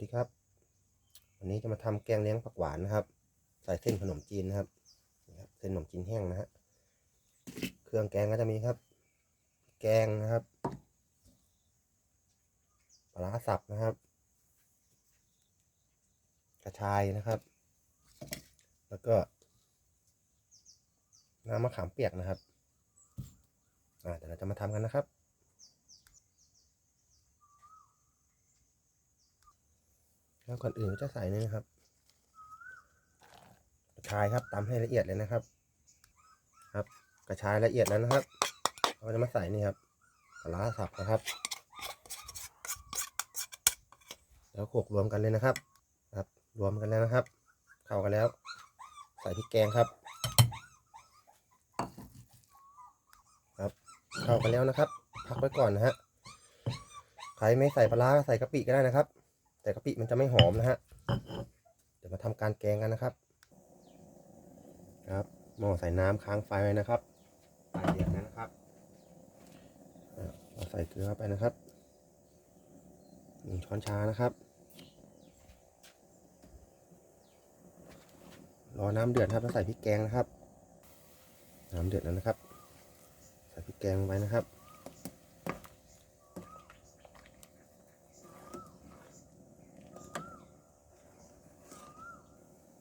ดีครับ วันนี้จะมาทำแกงเลี้ยงผักหวานนะครับ ใส่เส้นขนมจีนนะครับเส้นขนมจีนแห้งนะฮะเครื่องแกงก็จะมีครับ แกงนะครับปลาสับนะครับ กระชายนะครับ แล้วก็น้ำมะขามเปียกนะครับอ่าเดี๋ยวเราจะมาทำกันนะครับ แล้วก่อนอื่นจะใส่นี่นะครับกระชายครับตำให้ละเอียดเลยนะครับ ครับ กระชายละเอียดแล้วนะครับเราจะมาใส่นี่ครับปลาสับนะครับ แล้วโขกรวมกันเลยนะครับ ครับ รวมกันแล้วนะครับ เข้ากันแล้ว ใส่พริกแกงครับ ครับ เข้ากันแล้วนะครับ พักไว้ก่อนนะฮะใครไม่ใส่ปลาใส่กะปิก็ได้นะครับ แต่กะปิมันจะไม่หอมนะฮะ เดี๋ยวมาทำการแกงกันนะครับ ครับ หม้อใส่น้ำค้างไฟไว้นะครับไฟเดือดนะครับเราใส่เกลือเข้าไปนะครับหนึ่งช้อนชานะครับ รอน้ำเดือดครับแล้วใส่พริกแกงนะครับ น้ำเดือดแล้วนะครับ ใส่พริกแกงลงไปนะครับ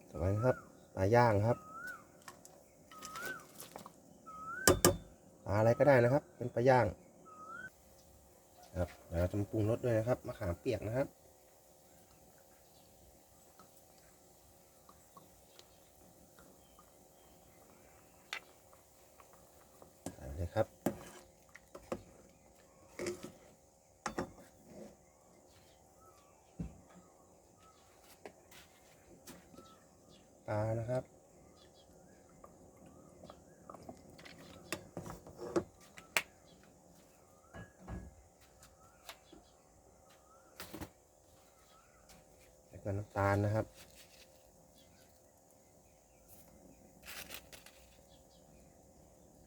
ต่อไป นะครับปลาย่างครับปลาอะไรก็ได้นะครับ เป็นปลาย่างครับเดี๋ยวเราจะมาปรุงรสด้วยนะครับมะขามเปียกนะครับใส่เลยครับ ปลานะครับ แล้วก็น้ำตาลนะครับ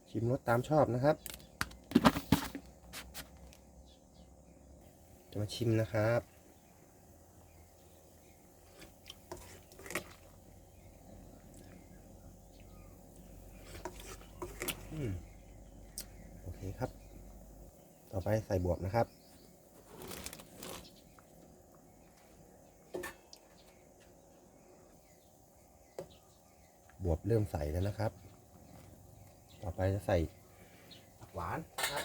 ชิมรสตามชอบนะครับ จะมาชิมนะครับ โอเคครับ ต่อไปใส่บวบนะครับ บวบเริ่มใส่แล้วนะครับ ต่อไปจะใส่ผักหวานนะครับ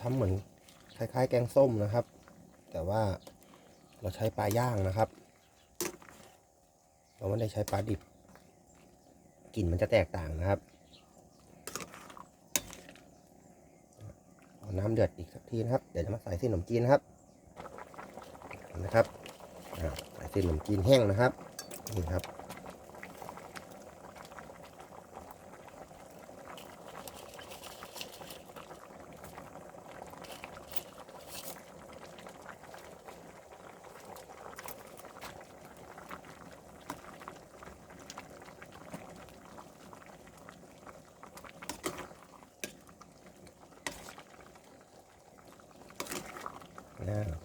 ทำเหมือนคล้ายๆ แกงส้มนะครับ แต่ว่าเราใช้ปลาย่างนะครับ เราไม่ได้ใช้ปลาดิบกลิ่นมันจะแตกต่างนะครับเอาน้ำเดือดอีกสักทีนะครับ เดี๋ยวจะมาใส่เส้นขนมจีนนะครับนะครับใส่เส้นขนมจีนแห้งนะครับนี่ครับ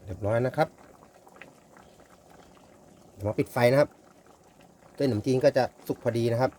เรียบร้อยนะครับเดี๋ยวมาปิดไฟนะครับเส้นขนมจีนก็จะสุกพอดีนะครับ